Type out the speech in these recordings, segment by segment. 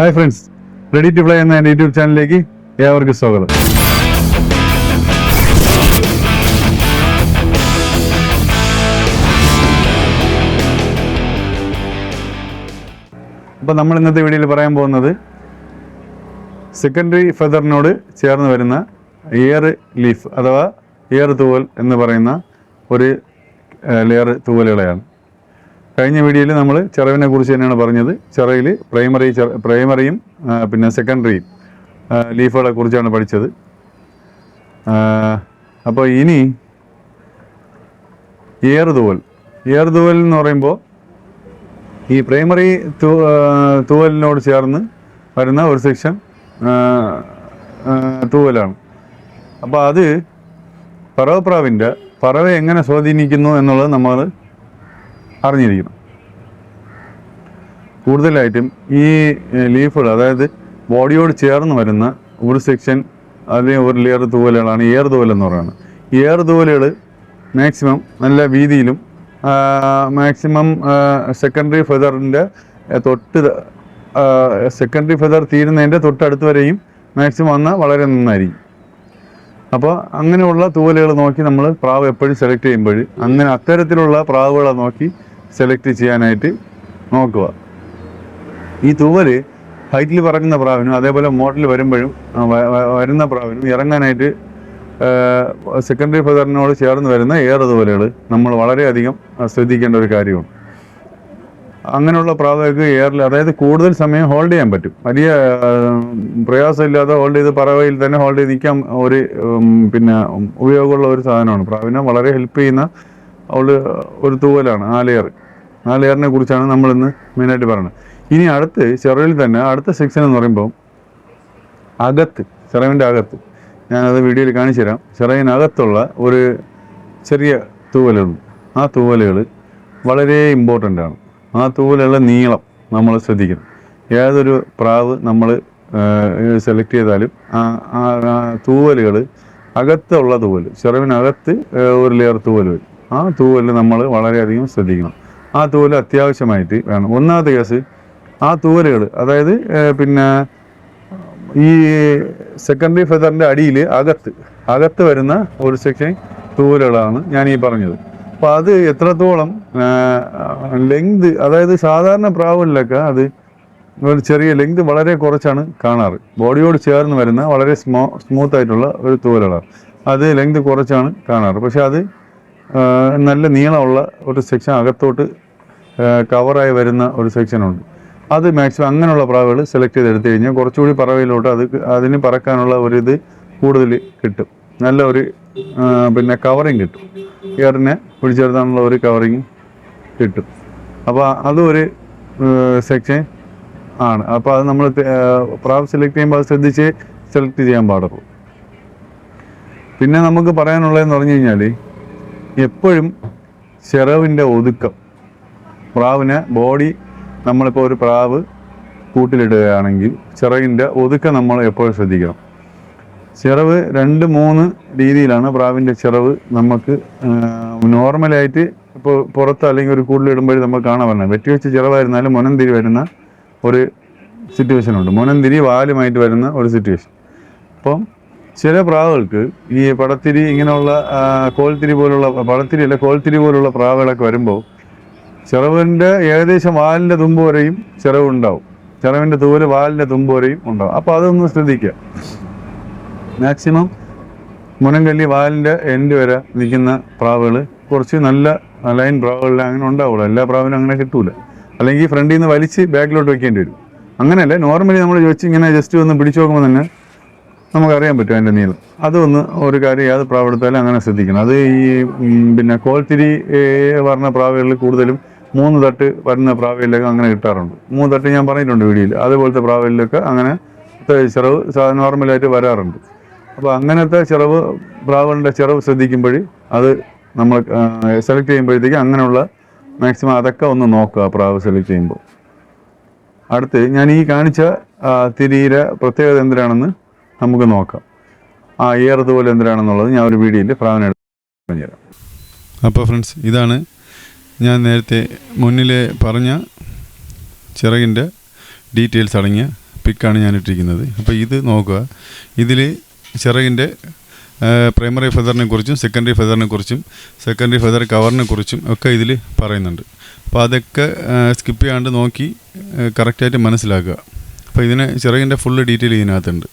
Hi friends ready to play എന്ന എന്റെ YouTube ചാനലിലേക്ക് ഏവർക്കും സ്വാഗതം. അപ്പോൾ നമ്മൾ ഇന്നത്തെ വീഡിയോയിൽ പറയാൻ പോകുന്നത് സെക്കൻഡറി ഫെദറിനോട് ചേർന്ന് വരുന്ന ഇയർ ലീഫ് അഥവാ ഇയർ തൂവൽ എന്ന് പറയുന്ന ഒരു ലെയർ തൂവലുകളെയാണ്. കഴിഞ്ഞ വീഡിയോയിൽ നമ്മൾ ചിറവിനെ കുറിച്ച് തന്നെയാണ് പറഞ്ഞത്. ചിറയിൽ പ്രൈമറി പ്രൈമറിയും പിന്നെ സെക്കൻഡറിയും ലീഫുകളെ കുറിച്ചാണ് പഠിച്ചത്. അപ്പോൾ ഇനി ഏറുതുവൽ ഏറുതുവൽ എന്ന് പറയുമ്പോൾ ഈ പ്രൈമറി തൂവലിനോട് ചേർന്ന് വരുന്ന ഒരു സെക്ഷൻ തൂവലാണ്. അപ്പോൾ അത് പറവപ്രാവിന്റെ പറവ എങ്ങനെ സ്വാധീനിക്കുന്നു എന്നുള്ളത് നമ്മൾ അറിഞ്ഞിരിക്കണം കൂടുതലായിട്ടും ഈ ലീഫുകൾ അതായത് ബോഡിയോട് ചേർന്ന് വരുന്ന ഒരു സെക്ഷൻ അല്ലെങ്കിൽ ഒരു ലെയർ തൂവലുകളാണ് എയർ തൂവൽ എന്ന് പറയുന്നത്. എയർ തൂവലുകൾ മാക്സിമം നല്ല വീതിയിലും മാക്സിമം സെക്കൻഡറി ഫെദറിന്റെ തൊട്ട് സെക്കൻഡറി ഫെദർ തീരുന്നതിന്റെ തൊട്ടടുത്ത് വരെയും മാക്സിമം വന്നാൽ വളരെ നന്നായിരിക്കും. അപ്പോൾ അങ്ങനെയുള്ള തൂവലുകൾ നോക്കി നമ്മൾ പ്രാവ് എപ്പോഴും സെലക്ട് ചെയ്യുമ്പോൾ അങ്ങനെ അത്തരത്തിലുള്ള പ്രാവുകളെ നോക്കി സെലക്ട് ചെയ്യാനായിട്ട് നോക്കുക. ഈ തൂവൽ ഹൈറ്റിൽ പറയുന്ന പ്രാവിനും അതേപോലെ മോഡൽ വരുമ്പോഴും വരുന്ന പ്രാവിനും ഇറങ്ങാനായിട്ട് സെക്കൻഡറി ഫെദറിനോട് ചേർന്ന് വരുന്ന എയർ തൂവലുകൾ നമ്മൾ വളരെയധികം ശ്രദ്ധിക്കേണ്ട ഒരു കാര്യമാണ് അങ്ങനെയുള്ള പ്രാവുകൾക്ക് എയറിൽ അതായത് കൂടുതൽ സമയം ഹോൾഡ് ചെയ്യാൻ പറ്റും. വലിയ പ്രയാസമില്ലാതെ ഹോൾഡ് ചെയ്ത് പറവയിൽ തന്നെ ഹോൾഡ് ചെയ്ത് നിൽക്കാൻ ഒരു പിന്നെ ഉപയോഗമുള്ള ഒരു സാധനമാണ്. പ്രാവിനെ വളരെ ഹെൽപ്പ് ചെയ്യുന്ന അവൾ ഒരു തൂവലാണ് ആ ലെയർ ആ ലെയറിനെ കുറിച്ചാണ് നമ്മൾ ഇന്ന് മെയിനായിട്ട് പറയുന്നത്. ഇനി അടുത്ത് ചെറുവിൽ തന്നെ അടുത്ത സെക്ഷൻ എന്ന് പറയുമ്പോൾ അകത്ത് ചെറവിന്റെ അകത്ത് ഞാനത് വീഡിയോയിൽ കാണിച്ചു തരാം. ചെറവിനകത്തുള്ള ഒരു ചെറിയ തൂവലുണ്ട്. ആ തൂവലുകൾ വളരെ ഇമ്പോർട്ടന്റ് ആണ്. ആ തൂവലുള്ള നീളം നമ്മൾ ശ്രദ്ധിക്കണം. ഏതൊരു പ്രാവ് നമ്മൾ സെലക്ട് ചെയ്താലും ആ തൂവലുകൾ അകത്തുള്ള തൂവൽ ചെറവിനകത്ത് ഒരു ലെയർ തൂവൽ വരും. ആ തൂവൽ നമ്മൾ വളരെയധികം ശ്രദ്ധിക്കണം. ആ തൂവൽ അത്യാവശ്യമായിട്ട് വേണം. ഒന്നാമത്തെ കേസ് ആ തൂവലുകൾ അതായത് പിന്നെ ഈ സെക്കൻഡറി ഫെതറിന്റെ അടിയിൽ അകത്ത് അകത്ത് വരുന്ന ഒരു സെക്ഷൻ തൂവലുകളാണ് ഞാൻ ഈ പറഞ്ഞത്. അപ്പോൾ അത് എത്രത്തോളം ലെങ്ത് അതായത് സാധാരണ പ്രാവുകളിലൊക്കെ അത് ഒരു ചെറിയ ലെങ്ത് വളരെ കുറച്ചാണ് കാണാറ്. ബോഡിയോട് ചേർന്ന് വരുന്ന വളരെ സ്മോ സ്മൂത്ത് ആയിട്ടുള്ള ഒരു തൂവലുകളാണ്. അത് ലെങ്ത് കുറച്ചാണ് കാണാറ്. പക്ഷെ അത് നല്ല നീളമുള്ള ഒരു സെക്ഷൻ അകത്തോട്ട് കവറായി വരുന്ന ഒരു സെക്ഷനുണ്ട് അത് മാക്സിമം അങ്ങനെയുള്ള പ്രാവുകൾ സെലക്ട് ചെയ്ത് എടുത്തു കഴിഞ്ഞാൽ കുറച്ചുകൂടി പറവയിലോട്ട് അത് അതിന് പറക്കാനുള്ള ഒരു കൂടുതൽ കിട്ടും. നല്ല ഒരു പിന്നെ കവറിങ് കിട്ടും. എയറിനെ പിടിച്ചെടുത്താനുള്ള ഒരു കവറിങ് കിട്ടും. അപ്പോൾ അതും ഒരു സെക്ഷൻ ആണ്. അപ്പോൾ അത് നമ്മൾ പ്രാവ് സെലക്ട് ചെയ്യുമ്പോൾ അത് ശ്രദ്ധിച്ച് സെലക്ട് ചെയ്യാൻ പാടുള്ളൂ. പിന്നെ നമുക്ക് പറയാനുള്ളതെന്ന് പറഞ്ഞു കഴിഞ്ഞാൽ എപ്പോഴും ചിറവിന്റെ ഒതുക്കം. പ്രാവിനെ ബോഡി നമ്മളിപ്പോൾ ഒരു പ്രാവ് കൂട്ടിലിടുകയാണെങ്കിൽ ചിറകിന്റെ ഒതുക്കം നമ്മൾ എപ്പോഴും ശ്രദ്ധിക്കണം. ചിറവ് രണ്ട് മൂന്ന് രീതിയിലാണ് പ്രാവിന്റെ ചിറവ് നമുക്ക് നോർമലായിട്ട് ഇപ്പോൾ പുറത്ത് അല്ലെങ്കിൽ ഒരു കൂടുതലിടുമ്പോൾ നമ്മൾ കാണാൻ പറഞ്ഞത് വെട്ടിവെച്ച് ചിറവായിരുന്നാലും മുനന്തിരി വരുന്ന ഒരു സിറ്റുവേഷൻ ഉണ്ട്. മുനന്തിരി വാലുമായിട്ട് വരുന്ന ഒരു സിറ്റുവേഷൻ അപ്പം ചില പ്രാവുകൾക്ക് ഈ പടത്തിരി ഇങ്ങനെയുള്ള കോൽത്തിരി പോലുള്ള പടത്തിരി അല്ല കോൽത്തിരി പോലുള്ള പ്രാവുകളൊക്കെ വരുമ്പോൾ ചിറവിന്റെ ഏകദേശം വാലിന്റെ തുമ്പ് വരെയും ചിറവ് ഉണ്ടാവും. ചിറവിന്റെ തൂൽ വാലിന്റെ തുമ്പ് വരെയും ഉണ്ടാവും. അപ്പോൾ അതൊന്ന് ശ്രദ്ധിക്കുക. മാക്സിമം മുനങ്കല്ലി വാലിന്റെ എൻഡ് വരെ നിൽക്കുന്ന പ്രാവുകൾ കുറച്ച് നല്ല ലൈൻ പ്രാവുകളിൽ അങ്ങനെ ഉണ്ടാവുള്ളൂ. എല്ലാ പ്രാവിനും അങ്ങനെ കിട്ടൂല. അല്ലെങ്കിൽ ഫ്രണ്ടിൽ നിന്ന് വലിച്ച് ബാക്കിലോട്ട് വെക്കേണ്ടി വരും. അങ്ങനെയല്ലേ നോർമലി നമ്മൾ വെച്ച് ഇങ്ങനെ ജസ്റ്റ് ഒന്ന് പിടിച്ചു നോക്കുമ്പോൾ തന്നെ നമുക്കറിയാൻ പറ്റും അതിന്റെ നീളം. അതൊന്ന് ഒരു കാര്യം ഏത് പ്രാവെടുത്താലും അങ്ങനെ ശ്രദ്ധിക്കണം. അത് ഈ പിന്നെ കോൽത്തിരി വരുന്ന പ്രാവുകളിൽ കൂടുതലും മൂന്ന് തട്ട് വരുന്ന പ്രാവുകളിലൊക്കെ അങ്ങനെ കിട്ടാറുണ്ട്. മൂന്ന് തട്ട് ഞാൻ പറഞ്ഞിട്ടുണ്ട് വീഡിയോയിൽ. അതുപോലത്തെ പ്രാവുകളിലൊക്കെ അങ്ങനെ ചിറവ് നോർമലായിട്ട് വരാറുണ്ട്. അപ്പോൾ അങ്ങനത്തെ ചിറവ് പ്രാവുകളുടെ ചിറവ് ശ്രദ്ധിക്കുമ്പോൾ അത് നമ്മൾ സെലക്ട് ചെയ്യുമ്പോഴത്തേക്ക് അങ്ങനെയുള്ള മാക്സിമം അതൊക്കെ ഒന്ന് നോക്കുക പ്രാവ് സെലക്ട് ചെയ്യുമ്പോൾ. അടുത്ത് ഞാൻ ഈ കാണിച്ച തിരിയുടെ പ്രത്യേകത എന്തിനാണെന്ന് നമുക്ക് നോക്കാം. ആ ഇയർ പോലെ എന്തിനാണെന്നുള്ളത് ഞാൻ ഒരു വീഡിയോയിൽ പ്രാവന പറഞ്ഞുതരാം. അപ്പോൾ ഫ്രണ്ട്സ് ഇതാണ് ഞാൻ നേരത്തെ മുന്നിൽ പറഞ്ഞ ചിറകിന്റെ ഡീറ്റെയിൽസ് അടങ്ങിയ പിക്കാണ് ഞാൻ ഇട്ടിരിക്കുന്നത്. അപ്പോൾ ഇത് നോക്കുക. ഇതിൽ ചിറകിന്റെ പ്രൈമറി ഫെദറിനെ കുറിച്ചും സെക്കൻഡറി ഫെദറിനെ കുറിച്ചും സെക്കൻഡറി ഫെദർ കവറിനെ കുറിച്ചും ഒക്കെ ഇതിൽ പറയുന്നുണ്ട്. അപ്പോൾ അതൊക്കെ സ്കിപ്പ് ചെയ്യാണ്ട് നോക്കി കറക്റ്റായിട്ട് മനസ്സിലാക്കുക. അപ്പോൾ ഇതിനെ ചിറകിന്റെ ഫുള്ള് ഡീറ്റെയിൽ ഇതിനകത്തുണ്ട്.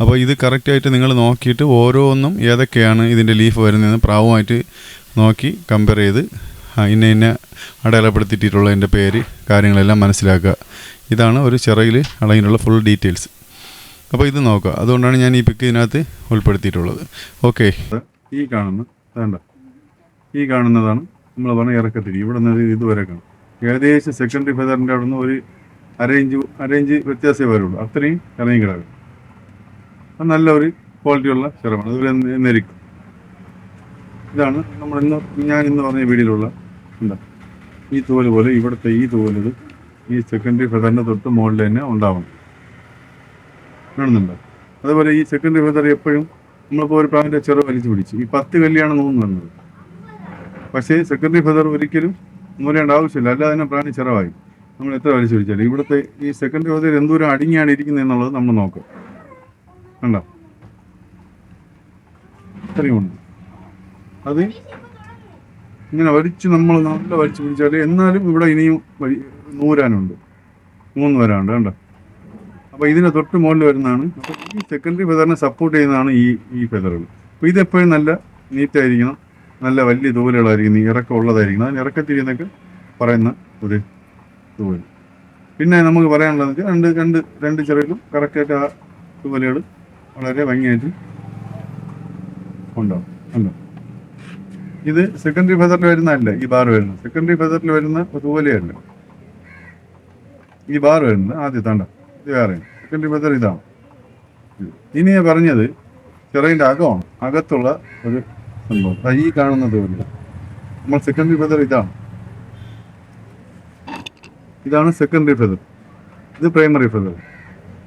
അപ്പോൾ ഇത് കറക്റ്റായിട്ട് നിങ്ങൾ നോക്കിയിട്ട് ഓരോന്നും ഏതൊക്കെയാണ് ഇതിന്റെ ലീഫ് വരുന്നതെന്ന് പ്രാവുമായിട്ട് നോക്കി കമ്പയർ ചെയ്ത് ഇന്ന ഇന്ന അടയാളപ്പെടുത്തിയിട്ടുള്ള എന്റെ പേര് കാര്യങ്ങളെല്ലാം മനസ്സിലാക്കുക. ഇതാണ് ഒരു ചിറയിൽ അളവിനുള്ള ഫുൾ ഡീറ്റെയിൽസ് അപ്പോൾ ഇത് നോക്കുക. അതുകൊണ്ടാണ് ഞാൻ ഈ പിക്ക് ഇതിനകത്ത് ഉൾപ്പെടുത്തിയിട്ടുള്ളത്. ഓക്കെ ഈ കാണുന്ന വേണ്ട. ഈ കാണുന്നതാണ് നമ്മൾ പറഞ്ഞ ഇറക്കത്തിരി ഇവിടെ നിന്ന് ഇതുവരെ കാണും. ഏകദേശം സെക്കൻഡറി ഫെദറിന്റെ അവിടെ നിന്ന് ഒരു അരേഞ്ച് അരേഞ്ച് വ്യത്യാസമേ വരുള്ളൂ. അത്രയും ഇറങ്ങി കിടക്കും. നല്ല ഒരു ക്വാളിറ്റിയുള്ള സിറമാണ് അതുപോലെ നെരിക്കും. ഇതാണ് നമ്മൾ ഇന്ന് ഞാൻ ഇന്ന് പറഞ്ഞ വീടിലുള്ള എന്താ ഈ തോൽ പോലെ ഇവിടുത്തെ ഈ തോലത് ഈ സെക്കൻഡറി ഫെദറിന്റെ തൊട്ട് മുകളിൽ തന്നെ ഉണ്ടാവണം. കാണുന്നുണ്ടോ? അതുപോലെ ഈ സെക്കൻഡറി ഫെദർ എപ്പോഴും നമ്മളിപ്പോൾ ഒരു പ്രാവിന്റെ ചെറു വലിച്ചു പിടിച്ചു. ഈ പത്ത് കല്ലിയാണ് നൂന്ന് വരുന്നത് പക്ഷേ സെക്കൻഡറി ഫെദർ ഒരിക്കലും നൂലേണ്ട ആവശ്യമില്ല. അല്ലാതെ തന്നെ പ്രാണി ചെറവായി. നമ്മൾ എത്ര വലിച്ചു പിടിച്ചാലും ഇവിടുത്തെ ഈ സെക്കൻഡറി ഫെദർ എന്തോരം അടിങ്ങിയാണ് ഇരിക്കുന്നത് എന്നുള്ളത് നമ്മൾ നോക്കുക കണ്ടോ അത് ഇങ്ങനെ വലിച്ച് നമ്മൾ നല്ല വലിച്ചു പിടിച്ചാൽ എന്നാലും ഇവിടെ ഇനിയും വലി നൂരാനുണ്ട്. മൂന്ന് വരാനുണ്ട് കണ്ടോ? അപ്പോൾ ഇതിന് തൊട്ട് മുകളിൽ വരുന്നതാണ്. അപ്പോൾ ഈ സെക്കൻഡറി ഫെദറിനെ സപ്പോർട്ട് ചെയ്യുന്നതാണ് ഈ ഈ ഫെദറുകൾ അപ്പോൾ ഇതെപ്പോഴും നല്ല നീറ്റായിരിക്കണം നല്ല വലിയ തൂവലുകളായിരിക്കണം ഇറക്കം ഉള്ളതായിരിക്കണം അതിന് ഇറക്കത്തിരിയെന്നൊക്കെ പറയുന്ന ഒരു തൂവൽ പിന്നെ നമുക്ക് പറയാനുള്ളതെന്ന് വെച്ചാൽ രണ്ട് രണ്ട് രണ്ട് ചെറിയലും കറക്റ്റായിട്ട് ആ തൂവലുകൾ വളരെ ഭംഗിയായിട്ട് ഉണ്ടാവും ഉണ്ടോ? ഇത് സെക്കൻഡറി ഫെദറിൽ വരുന്നതല്ല ഈ ബാർ വരുന്നത്. സെക്കൻഡറി ഫെദറിൽ വരുന്ന തൂവലയല്ല ഈ ബാർ വരുന്നത് ആദ്യത്താണ്ട ഇത് വേറെ. സെക്കൻഡറി ഫെദർ ഇതാണ്. ഇത്. ഇനി ഞാൻ പറഞ്ഞത് ചിറകിന്റെ അകമാണ്. അകത്തുള്ള ഒരു സംഭവം. ഈ കാണുന്നത് പോലെ. നമ്മൾ സെക്കൻഡറി ഫെദർ ഇതാണ്. ഇതാണ് സെക്കൻഡറി ഫെദർ ഇത് പ്രൈമറി ഫെദർ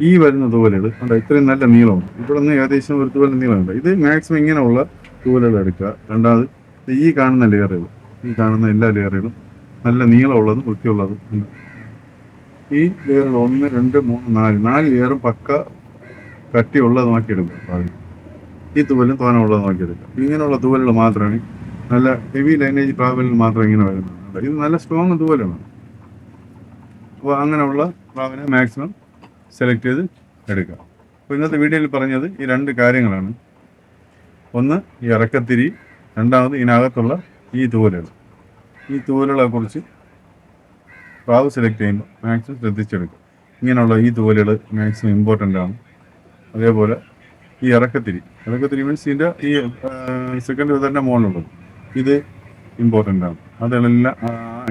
ഈ വരുന്ന തൂവലുകൾ ഉണ്ട് ഇത്രയും നല്ല നീളമുണ്ട്. ഇവിടെ നിന്ന് ഏകദേശം ഒരു തൂവലിന് നീളമുണ്ട്. ഇത് മാക്സിമം ഇങ്ങനെയുള്ള തൂവലുകൾ എടുക്കുക. രണ്ടാമത് ഈ കാണുന്ന ലെയറുകൾ ഈ കാണുന്ന എല്ലാ ലെയറുകളും നല്ല നീളമുള്ളതും വൃത്തിയുള്ളതും ഉണ്ട്. ഈ ലെയറുകൾ ഒന്ന് രണ്ട് മൂന്ന് നാല്. നാല് ലെയറും പക്ക കട്ടിയുള്ളത് എടുക്കുക. ഈ തൂവലും തോനമുള്ളതുമാക്കി നോക്കിയെടുക്കുക ഇങ്ങനെയുള്ള തൂവലുകൾ മാത്രമാണ് നല്ല ഹെവി ലൈനേജ് പ്രാവലിൽ മാത്രം ഇങ്ങനെ വരുന്നത് ഇത് നല്ല സ്ട്രോങ് തൂവലാണ്. അപ്പോൾ അങ്ങനെയുള്ള ട്രാവലിനെ മാക്സിമം സെലക്ട് ചെയ്ത് എടുക്കുക അപ്പോൾ ഇന്നത്തെ വീഡിയോയിൽ പറഞ്ഞത് ഈ രണ്ട് കാര്യങ്ങളാണ്. ഒന്ന് ഈ ഇറക്കത്തിരി രണ്ടാമത് ഇതിനകത്തുള്ള ഈ തൂവലുകൾ. ഈ തൂലുകളെ കുറിച്ച് പ്രാവ് സെലക്ട് ചെയ്യുമ്പോൾ മാക്സിമം ശ്രദ്ധിച്ചെടുക്കുക. ഇങ്ങനെയുള്ള ഈ തൂവലുകൾ മാക്സിമം ഇമ്പോർട്ടന്റ് ആണ്. അതേപോലെ ഈ ഇറക്കത്തിരി ഇറക്കത്തിരി മീൻസ് ഇതിന്റെ ഈ സെക്കൻഡ് വെതറിന്റെ മുകളിലുള്ളത് ഇത് ഇമ്പോർട്ടന്റ് ആണ്. അതെല്ലാം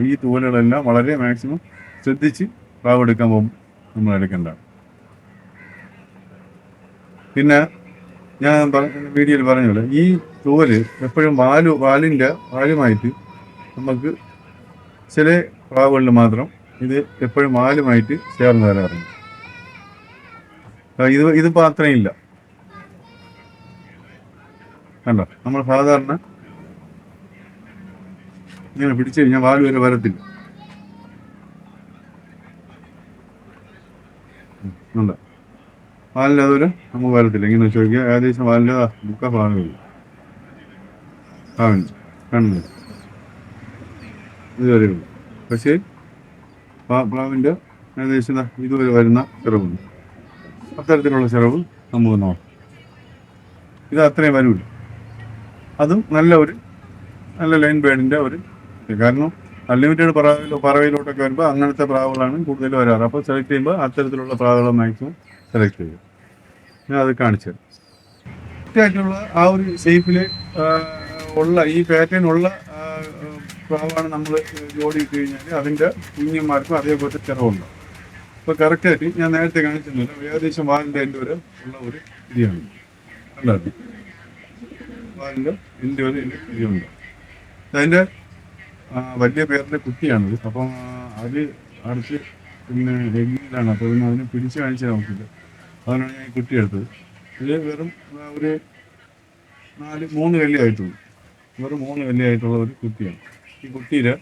ഈ തൂവലുകളെല്ലാം വളരെ മാക്സിമം ശ്രദ്ധിച്ച് പ്രാവ് എടുക്കാൻ പോകുമ്പോൾ നമ്മൾ എടുക്കേണ്ടതാണ്. പിന്നെ ഞാൻ വീഡിയോയിൽ പറഞ്ഞോളൂ ഈ തോൽ എപ്പോഴും വാൽ വാലിന്റെ വാലുമായിട്ട് നമുക്ക് ചില പ്രാവുകളിൽ മാത്രം ഇത് എപ്പോഴും വാലുമായിട്ട് ചേർന്ന് വരാറുണ്ട് ആ, ഇത് ഇതിപ്പോൾ അത്രയും ഇല്ല. കണ്ടോ? നമ്മൾ സാധാരണ ഇങ്ങനെ പിടിച്ചു കഴിഞ്ഞാൽ വാൽ വരെ വരത്തില്ല ഉം, ഉണ്ട് വാലിന്റെ അതുവരെ നമുക്ക് വരത്തില്ല. ഇങ്ങനെ ചോദിക്കുക ഏകദേശം വാലിന്റെ മുക്കാ ഭാഗമില്ല ഭാഗമില്ല കാണുന്നില്ല ഇതുവരെ ഉള്ളു. പക്ഷേ പ്ലാ- പ്ലാവിന്റെ ഏകദേശം ഇതുവരെ വരുന്ന ചിറവുണ്ട്. അത്തരത്തിലുള്ള ചിറവ് നമുക്ക് നോക്കാം. ഇത് അത്രയും വരൂല്ല. അതും നല്ല ഒരു നല്ല ലൈൻ ബേഡിന്റെ ഒരു കാരണം അൺലിമിറ്റഡ് പറവയിലോ പറവയിലോട്ടൊക്കെ വരുമ്പോൾ അങ്ങനത്തെ പ്രാവുകളാണ് കൂടുതൽ വരാറ്. അപ്പോൾ സെലക്ട് ചെയ്യുമ്പോൾ അത്തരത്തിലുള്ള പ്രാവുകളെ മാക്സിമം സെലക്ട് ചെയ്യുക. ഞാൻ അത് കാണിച്ചു തരാം. ആ ഒരു ഷേപ്പിൽ ഉള്ള ഈ പാറ്റേൺ ഉള്ള പ്രാവാണ് നമ്മൾ ജോഡി ഇട്ട് കഴിഞ്ഞാൽ അതിന്റെ കുഞ്ഞന്മാർക്കും അതേപോലത്തെ ചിറവുണ്ട്. അപ്പോൾ കറക്റ്റായിട്ട് ഞാൻ നേരത്തെ കാണിച്ചിരുന്നില്ല ഏകദേശം വാലിന്റെ എന്റെ വരെ ഉള്ള ഒരു ഇതിയാണ് കണ്ടോ വാലിന്റെ എന്റെ വരെ എന്റെ ഇതിയുണ്ട് അതിന്റെ വലിയ പേരിന്റെ കുട്ടിയാണിത്. അപ്പം അത് അടുത്ത് പിന്നെ എഗ്ഗിലാണ് അപ്പോൾ അതിനെ പിടിച്ച് കാണിച്ചാൽ നമുക്കില്ല അതിനാണ് ഞാൻ കുട്ടിയെടുത്തത് ഇത് വെറും ഒരു നാല് മൂന്ന് കല്ലിയായിട്ടുള്ളൂ വെറും മൂന്ന് കല്ലിയായിട്ടുള്ള ഒരു കുട്ടിയാണ് ഈ കുട്ടിയുടെ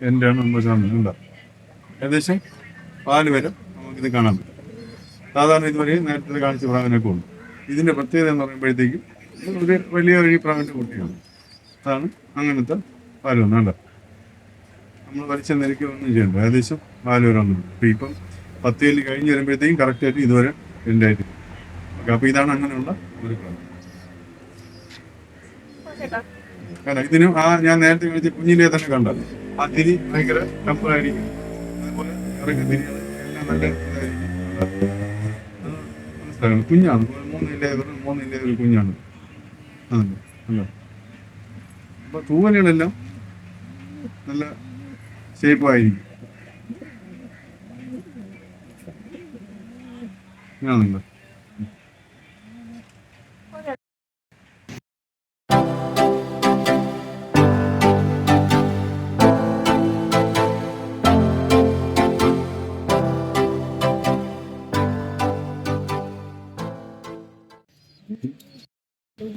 എന്റെ ആണ് നമ്മൾ കാണുന്നത് എന്താ ഏകദേശം പാൽ വരെ നമുക്ക് നമുക്കിത് കാണാൻ പറ്റും. സാധാരണ ഇതുവരെ നേരത്തെ കാണിച്ച പ്രാവിനൊക്കെ ഉണ്ട്. ഇതിന്റെ പ്രത്യേകത എന്ന് പറയുമ്പോഴത്തേക്കും ഒരു വലിയ വലിയ പ്രാവിന്റെ കുട്ടിയാണ് അതാണ് അങ്ങനത്തെ പാൽ വന്നത് കണ്ടോ? നമ്മൾ വലിച്ച നിരക്ക് ഒന്നും ചെയ്യണ്ട. ഏകദേശം പാൽ വരെ ഇപ്പം പത്ത് കല്ല് കഴിഞ്ഞ് വരുമ്പോഴത്തേക്കും കറക്റ്റായിട്ട് ഇതുവരെ ഉണ്ടായിട്ടില്ല. ഓക്കെ അപ്പോൾ ഇതാണ് അങ്ങനെയുള്ള ഒരു പ്രാവ് കാരണം ഇതിനും ആ ഞാൻ നേരത്തെ കഴിച്ച കുഞ്ഞിലെ തന്നെ കണ്ട? ആ തിരി ഭയങ്കര ടഫായിരിക്കും അതുപോലെ എല്ലാം നല്ല ഇതായിരിക്കും. കുഞ്ഞാണ്. മൂന്നിന്റെ മൂന്നിന്റെ ഒരു കുഞ്ഞാണ്. അതല്ലേ അല്ല അപ്പൊ തൂവലുകളെല്ലാം നല്ല ഷേപ്പായിരിക്കും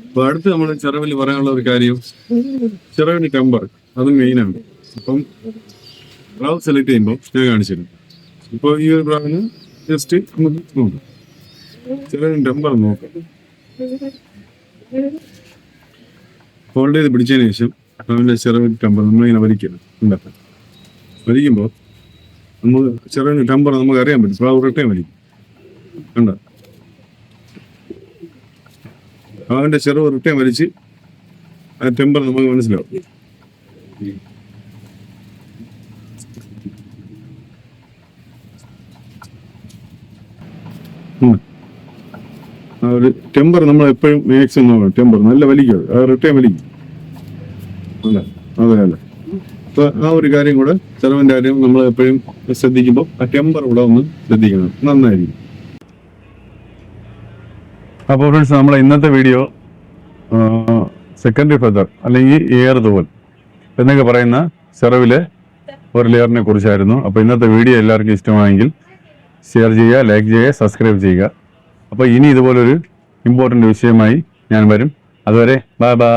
അപ്പൊ അടുത്ത് നമ്മൾ ചിറവിൽ പറയാനുള്ള ഒരു കാര്യം ചിറവിന് ടെമ്പർ അത് മെയിനാണ് അപ്പം പ്രാവ് സെലക്ട് ചെയ്യുമ്പോൾ ഞാൻ കാണിച്ചിരുന്നു ഇപ്പോൾ ഈ ഒരു പ്രാവിന് ജസ്റ്റ് നമുക്ക് നോക്കാം ചിറവിന് ടെമ്പർ നോക്കാം. ഹോൾഡ് ചെയ്ത് പിടിച്ചതിന് ശേഷം അവന്റെ ചിറവിന് ടെമ്പർ നമ്മളിങ്ങനെ വലിക്കണം ഉണ്ടാക്കാം വലിക്കുമ്പോൾ നമ്മൾ ചിറവിന് ടെമ്പർ നമുക്ക് അറിയാൻ പറ്റും. പ്രാവ് റിട്ടേൺ വലിക്കും. കണ്ടോ അവന്റെ ചെറു റിട്ടേൺ വലിച്ച് ആ ടെമ്പർ നമുക്ക് മനസ്സിലാവും. ഉം. ഒരു ടെമ്പർ നമ്മൾ എപ്പോഴും മാക്സിമം നോക്കണം ടെമ്പർ നല്ല വലിക്കും റിട്ടേൺ വലിക്കും. അല്ല? അതെ അല്ല അപ്പൊ ആ ഒരു കാര്യം കൂടെ ചെലവിന്റെ കാര്യം നമ്മൾ എപ്പോഴും ശ്രദ്ധിക്കുമ്പോൾ ആ ടെമ്പർ കൂടെ ഒന്ന് ശ്രദ്ധിക്കണം. നന്നായിരിക്കും. അപ്പോൾ ഫ്രണ്ട്സ് നമ്മൾ ഇന്നത്തെ വീഡിയോ സെക്കൻഡറി ഫെദർ അല്ലെങ്കിൽ എയർ തോൽ എന്നൊക്കെ പറയുന്ന ചെറവിലെ ഒരു ലെയറിനെ കുറിച്ചായിരുന്നു. അപ്പോൾ ഇന്നത്തെ വീഡിയോ എല്ലാവർക്കും ഇഷ്ടമായെങ്കിൽ ഷെയർ ചെയ്യുക ലൈക്ക് ചെയ്യുക സബ്സ്ക്രൈബ് ചെയ്യുക. അപ്പോൾ ഇനി ഇതുപോലൊരു ഇമ്പോർട്ടന്റ് വിഷയമായി ഞാൻ വരും. അതുവരെ ബൈ ബൈ